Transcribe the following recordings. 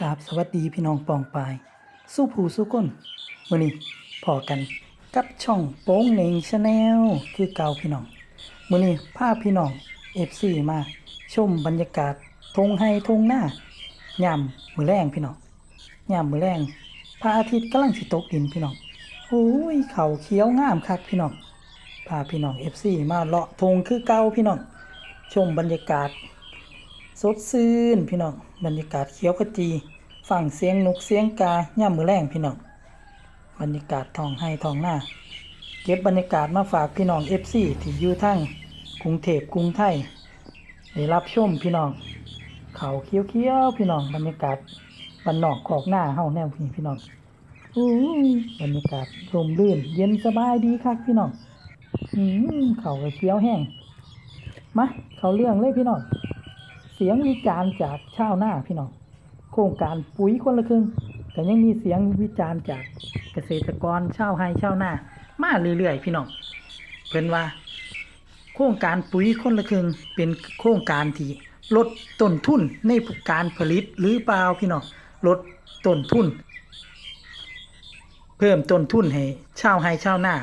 กราบสวัสดีพี่น้องปองปาย สู้ผู้สู้ก้นวันนี้พอกันกับช่องโป้งเหน่งชาแนลคือเก่าพี่น้องมื่อนี้พาพี่น้องเอฟซีมา ชมบรรยากาศทงไฮทงหน้ายามมือแรงพี่น้องยามมือแรงพระอาทิตย์กำลังสิตกดินพี่น้องโอ้ยเขาเขียวงามคักพี่น้องพาพี่น้องเอฟซีมาเลาะทงคือเก่าพี่น้องชมบรรยากาศ สดชื่นพี่น้องบรรยากาศเขียวขจีฟังเสียงนกเสียงกาย่ามมือแรงพี่น้องบรรยากาศทองให้ทองหน้า เก็บบรรยากาศมาฝากพี่น้องเอฟซีที่อยู่ทั้งกรุงเทพกรุงไทยได้รับชมพี่น้อง เขาเขียวเขียวๆพี่น้องบรรยากาศบันนอกขอกหน้าเฮาแนวพี่พี่น้องอบรรยากาศร่มรื่น เย็นสบายดีครับพี่น้องอืเขาเขี้ยวแห้งมาเขาเรื่องเลยพี่น้อง สียงวิจารณ์จากชาวนาพี่น้องโครงการปุ๋ยคนละครึ่งก็ยังมีเสียงวิจารณ์จากเกษตรกรชาวไฮชาวนามาเรื่อยๆพี่น้องเพิ่นว่า โครงการปุ๋ยคนละครึ่งเป็นโครงการที่ลดต้นทุนในการผลิตหรือเปล่าพี่น้องลดต้นทุน เพิ่มต้นทุนให้ชาวไฮชาวนา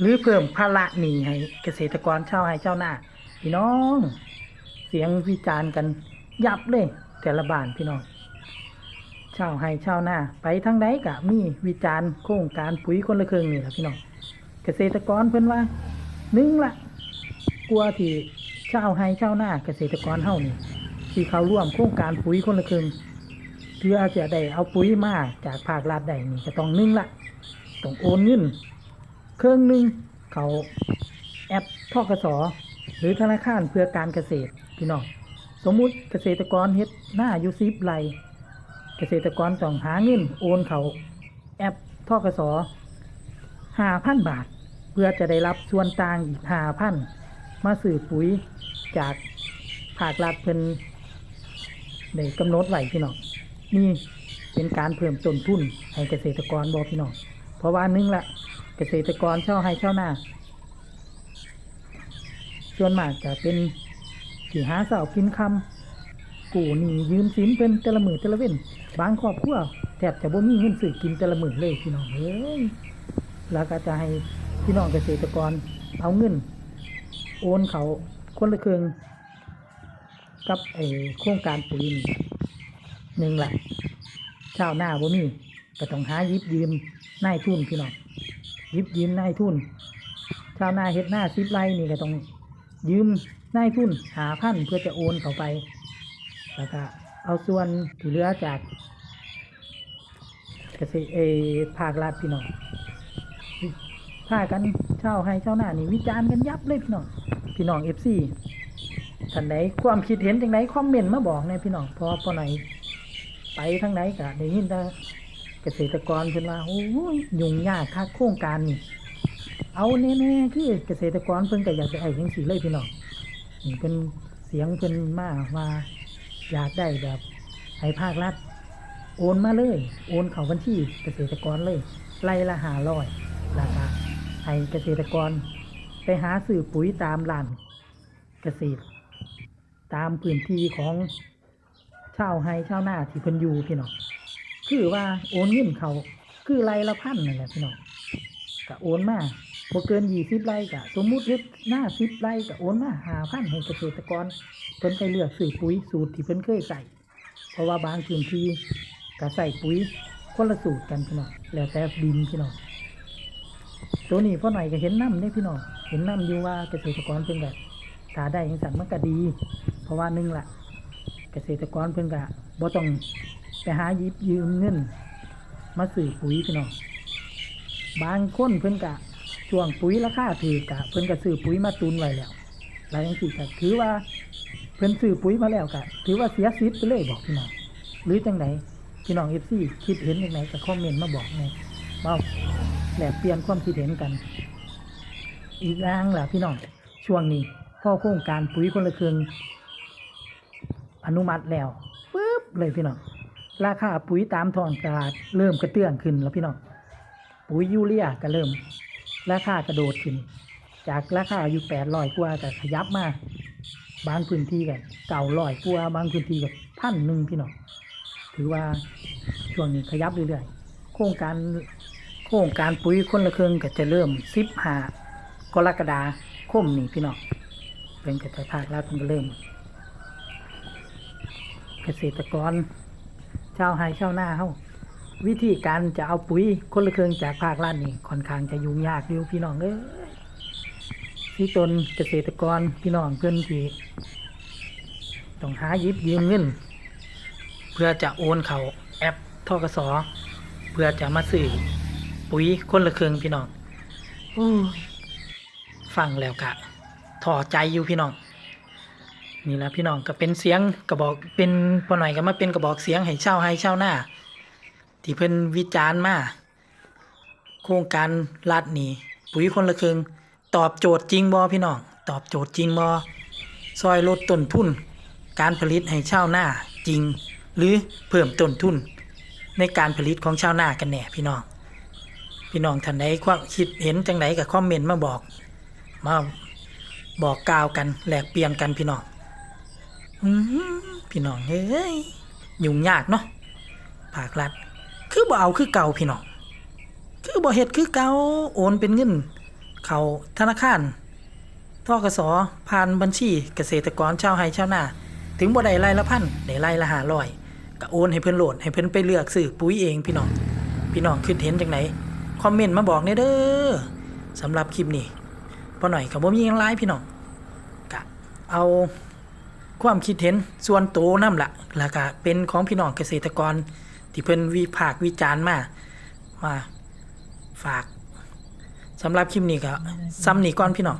หรือเพิ่มภาระหนี้ให้เกษตรกรชาวไฮชาวนาพี่น้อง เสียงวิจารณ์กันยับเลย แต่ละบ้านพี่น้องชาวไห้ชาวนาไปทางใดกะมีวิจารณ์โครงการปุ๋ยคนละครึ่งนี่แหละพี่น้องเกษตรกรเพิ่นว่าหนึ่งละกลัวที่ชาวไห้ชาวนาเกษตรกรเฮานี่ที่เขาร่วมโครงการปุ๋ยคนละครึ่งเพื่อจะได้เอาปุ๋ยมาจากภาครัฐได้นี่ก็ต้องหนึ่งละต้องโอนเงินเครื่องหนึ่งเขาแอปทกสหรือธนาคารเพื่อการเกษตร พี่น้องสมมุติเกษตรกรเฮ็ดหน้าอยู่ซิบไรเกษตรกรต้องหาเงินโอนเขาแอปทกสห้าพันบาท เพื่อจะได้รับส่วนต่างอีกห้าพันมาสื่อปุ๋ยจากภาครัฐเพิ่นได้กำหนดไว้พี่น้องนี่เป็นการเพิ่มต้นทุนให้เกษตรกรบอกพี่น้องเพราะว่านึงละเกษตรกรเช่าให้เช่าหน้าส่วนมากจะเป็น ที่หาเสากินคำกูหนี่ยืมสินเป็นแต่ละมือแต่ละเว้นบางครอบครัวแทบจะบ่มีเงินซื้อกินแต่ละมือเลยพี่น้องเอ้ยแล้วก็จะให้พี่น้องเกษตรกรเอาเงิน โอนเขาคนละครึ่งกับไอ้โครงการปุ๋ยนี่หนึ่งแหละชาวหน้าบ่มีก็ต้องหายิบยืมนายทุนพี่น้องยิบยืมนายทุนชาวนาเฮ็ดหน้าซิปไรนี่ก็ต้องยืม นายทุนหาพันเพื่อจะโอนเข้าไป แล้วก็เอาส่วนที่เหลือจากเกษตรเอภาครัฐพี่น้องพากันเช่าให้เช่าหน้านี่วิจารณ์กันยับเลยพี่น้องพี่น้องเอฟซีท่านใดความคิดเห็นจังไดคอมเมนต์มาบอกในอยพี่น้องเพอพอไหนไปทางไหนก็ได้ยินแต่เกษตรกรเพิ่นว่าโอ้ยยุ่งยากค่าโครงการนี่เอาแน่ๆคือเกษตรกรเพิ่นก็อยากจะได้จังซี่เลยพี่น้อง เป็นเสียงเพิ่นมาว่าอยากได้แบบให้ภาครัฐ โอนมาเลย โอนเข้าบัญชีเกษตรกรเลยไล่ละหาร้อยราคาให้เกษตรกร ไปหาซื้อปุ๋ยตามร้านเกษตร ตามพื้นที่ของชาวไฮชาวนาที่เพิ่นอยู่พี่น้องคือว่าโอนเงินเขาคือไล่ละพันนั่นแหละพี่น้องก็โอนมา บ่เกินยี่สิบไร่ก็สมมุติเฮ็ดหน้าสิบไร่ก็โอนมาหาพันให้เกษตรกรเพิ่นไปเลือกซื้อปุ๋ยสูตรที่เพิ่นเคยใส่เพราะว่าบางพื้นที่ก็ใส่ปุ๋ยคนละสูตรกันพี่น้องแล้วแต่ดินพี่น้องตัวนี้พ่อหน่อยก็เห็นน้ำเนี่ยพี่น้องเห็นน้ำอยู่ว่าเกษตรกรเพิ่นก็ถ้าได้จังซั่นมันก็ดี เพราะว่าหนึ่งละเกษตรกรเพิ่นก็บ่ต้องไปหายิบยืมเงิน มาซื้อปุ๋ยพี่น้องบางคนเพิ่นกะ ช่วงปุ๋ยราคาถือกะเพิ่นก็ซื้อปุ๋ยมาตุนไว้แล้วหลายอย่างสิก็ถือว่าเพิ่นซื้อปุ๋ยมาแล้วกะถือว่าเสียสิทธิ์ไปเลยบอกพี่น้องหรือจังไดพี่น้องเอฟซีคิดเห็นยังไงก็คอมเมนต์มาบอกในมาแลกเปลี่ยนความคิดเห็นกัน อีกอย่างล่ะพี่น้องช่วงนี้พ่อโครงการปุ๋ยคนละครึ่งอนุมัติแล้วปึ๊บเลยพี่น้องราคาปุ๋ยตามท้องตลาดเริ่มกระเตื้องขึ้นแล้วพี่น้องปุ๋ยยูเรียก็เริ่ม ราคากระโดดขึ้น จากราคาอยู่แปดร้อยกว่าแต่ขยับมา บางพื้นที่กันเก่าร้อยกว่าบางพื้นที่กับพันหนึ่งพี่น้องถือว่าช่วงนี้ขยับเรื่อยๆโครงการโครงการปุ๋ยคนละเครื่องก็จะเริ่มสิบหากรกฎาคมนี่พี่น้องเป็นกระจายภาครัฐมันก็เริ่ม เกษตรกรชาวไร่ชาวนาเฮา วิธีการจะเอาปุ๋ยคนละเครื่องจากภาครัฐนี่ค่อนข้างจะยุ่งยากอยู่พี่น้องเอ้ยที่ตนเกษตรกรพี่น้องเพื่อนที่ต้องหายิบยืมเงินเพื่อจะโอนเขาแอปทกสเพื่อจะมาซื้อปุ๋ยคนละเครื่องพี่น้องอฟังแล้วกะถอใจอยู่พี่น้อง นี่แหละพี่น้องก็เป็นเสียงกระบอกเป็นพอหน่อยก็มาเป็นกระบอกเสียงให้เช่าให้เช่าหน้า ที่เพิ่นวิจารณ์มาโครงการรัดนี่ปุ๋ยคนละครึ่งตอบโจทย์จริงบ่พี่น้องตอบโจทย์จริงบ่ซอยลดต้นทุน การผลิตให้ชาวนาจริง หรือเพิ่มต้นทุน ในการผลิตของชาวนากันแน่พี่น้อง พี่น้องท่านใดความคิดเห็นจังไดก็คอมเมนต์มาบอก มาบอกกล่าวกันแลกเปลี่ยนกันพี่น้องอพี่น้องเอ้ยยุ่งยากเนาะภาครัฐ คือบ่เอาคือเก่าพี่น้องคือบ่เฮ็ดคือเก่าโอนเป็นเงิน เข้าธนาคารทกสผ่านบัญชีเกษตรกรชาวไร่ชาวนา ถึงบ่ได้ไร่ละพันได้ไร่ละ500ก็โอนให้เพิ่นโหลดให้เพิ่นไปเลือกซื้อปุ๋ยเองพี่น้อง พี่น้องคิดเห็นจังไดคอมเมนต์มาบอกเด้อสำหรับคลิปนี้พอหน่อยก็บ่มีหยังหลายพี่น้องก็เอาความคิดเห็นส่วนโตวนำละแล้วก็เป็นของพี่น้องเกษตรกร ที่เพิ่อนวิพากวิจารณ์มามาฝากสำหรับคลิปนี้ก็ซ้ำนี้ก่อนพี่น้อง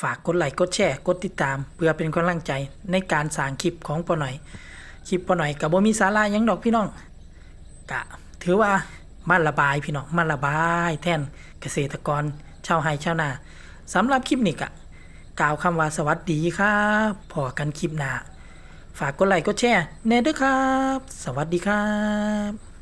ฝากกดไลค์กดแชร์กดติดตาม เพื่อเป็นกำลังใจในการสร้างคลิปของปอหน่อยคลิปปอหน่อยกับบ่มีสาระยังดอกพี่น้องกะถือว่ามาระบายพี่น้องมาระบายแทนเกษตรกรชาวไร่ชาวนาสำหรับคลิปนี้กะกล่าวคำว่าสวัสดีครับพอกันคลิปหน้า ฝากกดไลค์กดแชร์แน่ด้วยครับ สวัสดีครับ